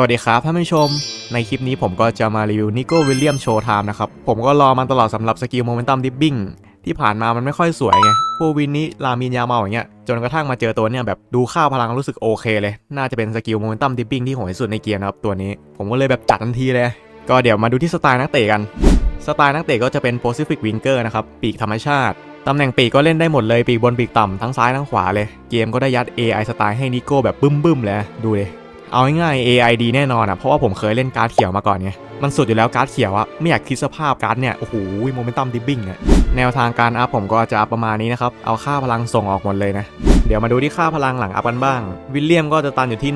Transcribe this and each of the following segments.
วัสดีครับท่านผู้ชม ในคลิปนี้ผมก็จะมารีวิวนิโก้วิลเลียมโชว์ไทม์นะครับ ผมก็รอมันตลอดสำหรับสกิลโมเมนตัมดิฟบิ้งที่ผ่านมามันไม่ค่อยสวยไง พวกวินนี้ลามินยาเมาอย่างเงี้ย จนกระทั่งมาเจอตัวเนี้ยแบบดูค่าวพลังรู้สึกโอเคเลย น่าจะเป็นสกิลโมเมนตัมดิฟบิ้งที่โหดที่สุดในเกมนะครับตัวนี้ ผมก็เลยแบบจัดทันทีเลย ก็เดี๋ยวมาดูที่สไตล์นักเตะกัน สไตล์นักเตะก็จะเป็น Pacific Winger นะครับ ปีกธรรมชาติ ตำแหน่งปีกก็เล่นได้หมดเลย ปีกบนปีกต่ำทั้งซ้ายทั้งขวาเลย เกมก็ได้ยัด AI สไตล์ให้นิโก้แบบบึ้มๆเลย ดูเลย เอาง่ายๆ AI ดีแน่นอนอะเพราะว่าผมเคยเล่นการ์ดเขียวมาก่อนไงมันสุดอยู่แล้วการ์ดเขียวอะไม่อยากคิดสภาพการ์ดเนี่ย โอ้โหโมเมนตัมดิบบิ้งเนี่ยแนวทางการอัพผมก็จะอัพประมาณนี้นะครับ เอาค่าพลังส่งออกหมดเลยนะ เดี๋ยวมาดูที่ค่าพลังหลังอัพกันบ้าง วิลเลียมก็จะตันอยู่ที่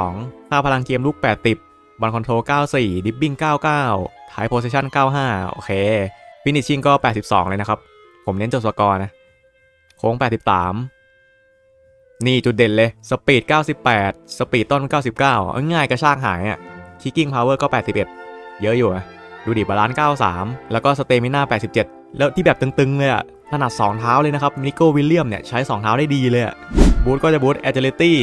102 ค่าพลังเกมลูก8ติบบอลคอนโทรล94 ดิบบิ้ง99 ท้ายโพซิชัน95 โอเคฟินิชชิ่งก็ 82 เลยนะครับ ผมเน้นจดสกอร์นะ โค้ง 83 นี่จุดเด่นเลย สปีด 98 สปีดต้น 99เอาง่ายกระชากหายอะคิกกิ้งพาวเวอร์ก็ 81 เยอะอยู่อะดูดิบาลานซ์93 แล้วก็สเตมิน่า87 แล้วที่แบบตึงๆเลยอะถนัด2เท้าเลยนะครับนิโก้วิลเลียมเนี่ยใช้ 2 เท้าได้ดีเลยอะบูทก็จะบูทแอจิลิตี้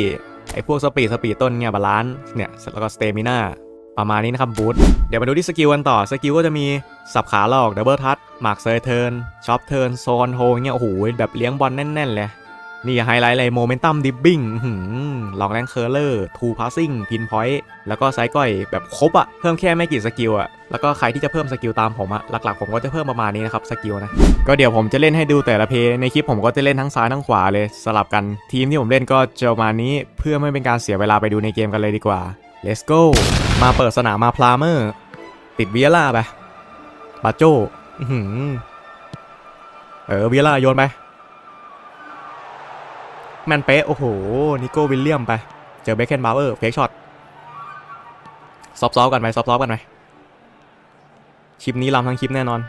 ไอพวกสปีดสปีดต้นเนี่ยบาลานซ์เนี่ยแล้วก็สเตมิน่าประมาณนี้นะครับบูทเดี๋ยวมาดูที่สกิลกันต่อสกิลก็จะมีสับขาหลอกดับเบิลทัชมาร์คเซอร์เทิร์นช็อปเทิร์นโซนโฮเงี้ยโอ้โหแบบเลี้ยงบอลแน่นๆเลย นี่ไฮไลท์เลยโมเมนตัมดิบบิ้งลองแรงเคอร์เลอร์ทูพาสซิ่งพินพอยต์แล้วก็ไซก้อยแบบครบอะเพิ่มแค่ไม่กี่สกิลอะแล้วก็ใครที่จะเพิ่มสกิลตามผมอะหลักๆผมก็จะเพิ่มประมาณนี้นะครับสกิลนะก็เดี๋ยวผมจะเล่นให้ดูแต่ละเพย์ในคลิปผมก็จะเล่นทั้งซ้ายทั้งขวาเลยสลับกันทีมที่ผมเล่นก็จะประมาณนี้เพื่อไม่เป็นการเสียเวลาไปดูในเกมกันเลยดีกว่า let's go มาเปิดสนามมาพลาเมอร์ติดเวียล่าไปบาโจอื้อเออเวียล่าโยนไป แมนเป๊ะ โอ้โห นิโก้วิลเลียมไป เจอเบคเคนบาวเออร์ เฟกช็อต ซอฟต์ๆกันไหมซอฟต์ๆกันไหมคลิปนี้ลำทั้งคลิปแน่นอน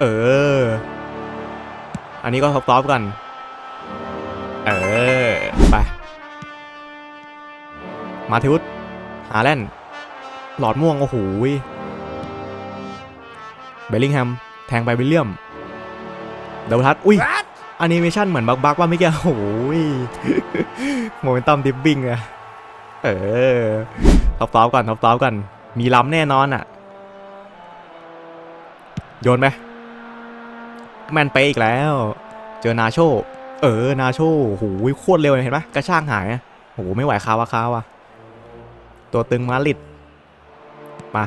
เออ อันนี้ก็ซอฟต์ๆกัน เออ ไป มาทิวุฒหาแลนด์หลอดม่วง โอ้โหเบลลิงแฮม แทงไปวิลเลียม เดวทัศอุ้ย แอนิเมชันเหมือนบักบักว่าไม่อกี้โอ้ยโมเมนตัมดิฟบิ้งอะเออท็อปท็อปก่อนท็อปท็อปก่อน มีล้ำแน่นอนอะโยนไหมแมนไปอีกแล้ว เจอนาโช เออ นาโชโหโคตรเร็วเห็นปะกระช่างหายอะโหไม่ไหวคาวะคาวะตัวตึงมาลิดมา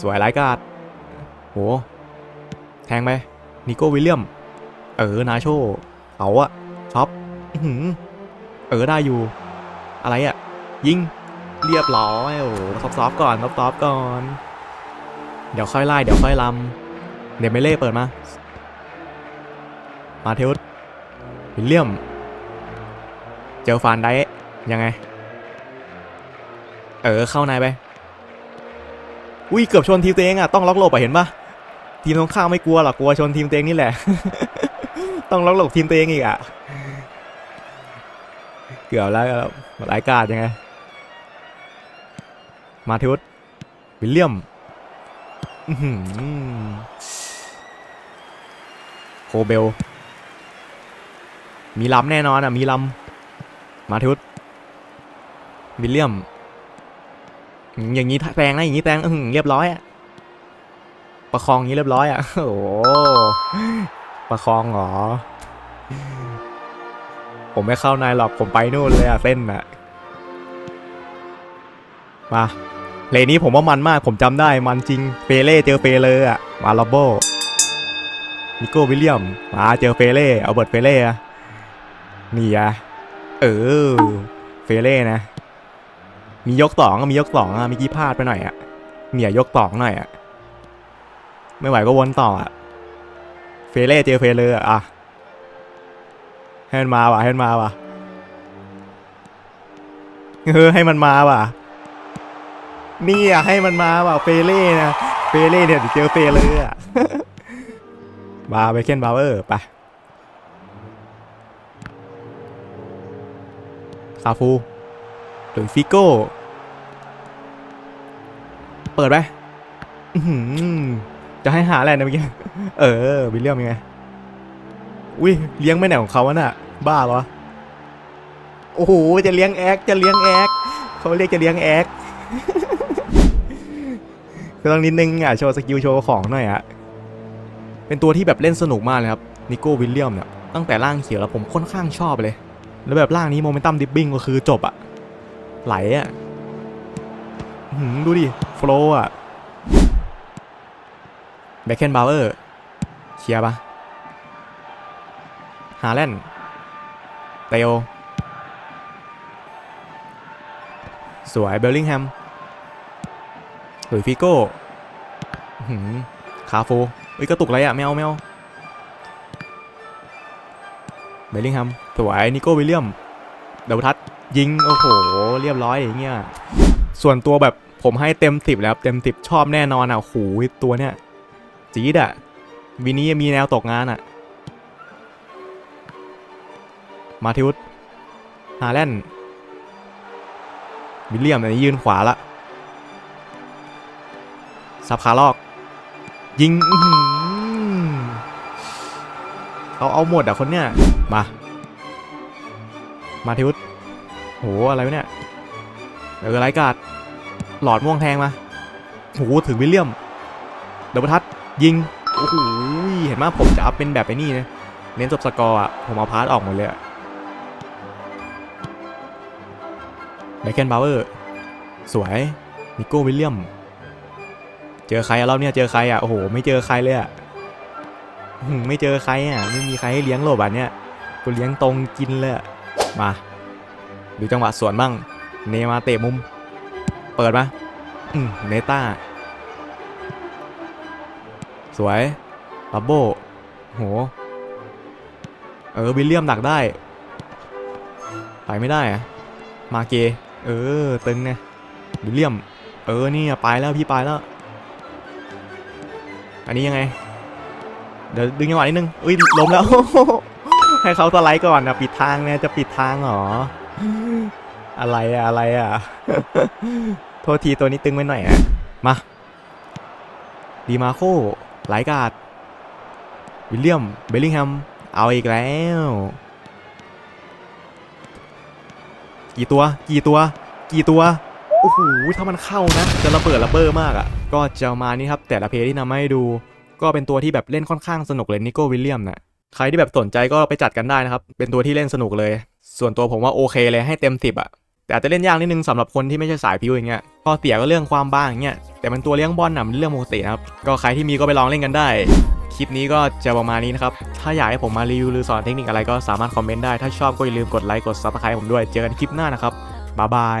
สวยไรายกาดโห แทงไปนิโก้วิลเลียม เออนาโชเอาอะช็อปเออได้อยู่ อะไรอะยิงเรียบร้อยโอ้ซอฟซอฟก่อนซอฟซอฟก่อน เดี๋ยวค่อยไล่เดี๋ยวค่อยลำเดี๋ยวไม่เล่เปิดมา มาเทวดวิลเลียม เจอฟานได้ยังไง เออเข้าในไป อุ้ยเกือบชนทีมตัวเองอะต้องล็อกโลบอะเห็นปะทีมตรงข้ามไม่กลัวหรอกกลัวชนทีมตัวเองนี่แหละ ต้องล็อกหลบทีมตัวเองอีกอะ เกือบแล้วรายการยังไง มาทิวดวิลเลียมอื้อหือโคเบล มีลำแน่นอนอะ มีลำมาทิวดวิลเลียม อย่างนี้แตงนะอย่างนี้แตงเรียบร้อยอะประคองนี้เรียบร้อยอะ โอ้ ประคองเหรอ ผมไม่เข้าในหรอกผมไปนู่นเลยอะเส้นอะมาเพลงนี้ผมว่ามันมากผมจำได้มันจริงเฟเล่เจอเฟเลอร์อะมาลอบโบนิโก้วิลเลียมมาเจอเฟเล่เอาเบิร์ตเฟเล่อะนี่อะเออเฟเล่นะ มียกสองมียกสองอะมีกี้พลาดไปหน่อยอะเมียยกสองหน่อยอะไม่ไหวก็วนต่ออะ เฟเล่เจอเฟเลอร์อะให้มันมาว่ะให้มันมาว่ะเออให้มันมาว่ะนี่อะให้มันมาว่ะเฟเล่นะเฟเล่เนี่ยเจอเฟเลอร์อะมาไปเคนบาเออร์ไปซาฟูหรือฟิโก้ เปิดไหมอื้อ จะให้หาอะไรนะเมื่อกี้ เออวิลเลียมยังไง อุ้ยเลี้ยงไม่ไหนของเขาวะน่ะ บ้าเหรอ โอ้โห จะเลี้ยงแอกจะเลี้ยงแอกเขาเรียกจะเลี้ยงแอกก็ต้องนิดนึงอะ โชว์สกิลโชว์ของหน่อยอะ เป็นตัวที่แบบเล่นสนุกมากเลยครับนิโก้วิลเลียมเนี่ย ตั้งแต่ร่างเขียวแล้วผมค่อนข้างชอบเลย แล้วแบบร่างนี้โมเมนตัมดิฟบิ้งก็คือจบอะ ไหลอะอื้อหือดูดิ โฟล์อะ บคเคนบาวเออร์เคลียร์ปะฮาแลนด์เตโอสวยเบลลิงแฮมหลุยฟิโก้หือคาโฟเอ้ยกระตุกอะไรอะแมวแมวเบลลิงแฮมสวยนิโก้วิลเลียมเดวทัศยิง โอ้โห เรียบร้อยอย่างเงี้ยส่วนตัวแบบผมให้เต็มสิบแล้วเต็มสิบชอบแน่นอนอะโอ้โหตัวเนี้ย จีดอะวีนี้มีแนวตกงานอะมาทิวุฒฮาแลนด์วิลเลียมอันนี้ยืนขวาละซับคาลอก ยิงเขาเอาหมดอะคนเนี้ยมา มาทิวุฒโหอะไรเนี่ยเออไรการ์ดหลอดม่วงแทงมาโหถึงวิลเลียมเดบทัศน์ ยิง โอ้โห เห็นไหมผมจะเอาเป็นแบบไอ้นี่นะ เน้นจบสกอร์อะ ผมเอาพาร์ทออกหมดเลยอะไมเคิลบาวเวอร์ สวย นิโก้วิลเลียม เจอใครอะเราเนี่ยเจอใครอะโอ้โห ไม่เจอใครเลยอะไม่เจอใครอะไม่มีใครให้เลี้ยงโลบอะเนี่ยกูเลี้ยงตรงกินเลยมา ดูจังหวะสวนบ้าง เนมาเตะมุม เปิดมาอืมเนต้า สวยบับโบโห เออวิลเลียมดักได้ ไปไม่ได้อะมาเก เออ ตึงไงวิลเลียม เออ นี่ไปแล้วพี่ไปแล้ว อันนี้ยังไง เดี๋ยวดึงจังหวะนิดนึงอุ้ยล้มแล้ว ให้เขาสไลด์ก่อนนะปิดทางเนี่ยจะปิดทางเหรอ อะไรอะอะไรอะโทษทีตัวนี้ตึงไปหน่อยอะมา ดีมาโค ไลกาดวิลเลียม เบลลิงแฮม เอาอีกแล้ว กี่ตัว กี่ตัว กี่ตัว โอ้โห ถ้ามันเข้านะ จะระเบิดระเบ้อมากอะ่ะ ก็จะมานี่ครับ แต่ละเพลย์ที่นำมาให้ดู ก็เป็นตัวที่แบบเล่นค่อนข้างสนุกเลยนิโก้วิลเลียมน่ะใครที่แบบสนใจก็ไปจัดกันได้นะครับ เป็นตัวที่เล่นสนุกเลย ส่วนตัวผมว่าโอเคเลยให้เต็มสิบอะแต่อาจจะเล่นยากนิดนึงสำหรับคนที่ไม่ใช่สายพิวอย่างเงี้ย ข้อเสียก็เรื่องความบ้างอย่างเงี้ย แต่มันตัวเลี้ยงบอลน่ะมันเรื่องปกตินะครับ ก็ใครที่มีก็ไปลองเล่นกันได้ คลิปนี้ก็จะประมาณนี้นะครับ ถ้าอยากให้ผมมารีวิวหรือสอนเทคนิคอะไรก็สามารถคอมเมนต์ได้ ถ้าชอบก็อย่าลืมกดไลค์กดซับสไครต์ผมด้วย เจอกันคลิปหน้านะครับ บ๊ายบาย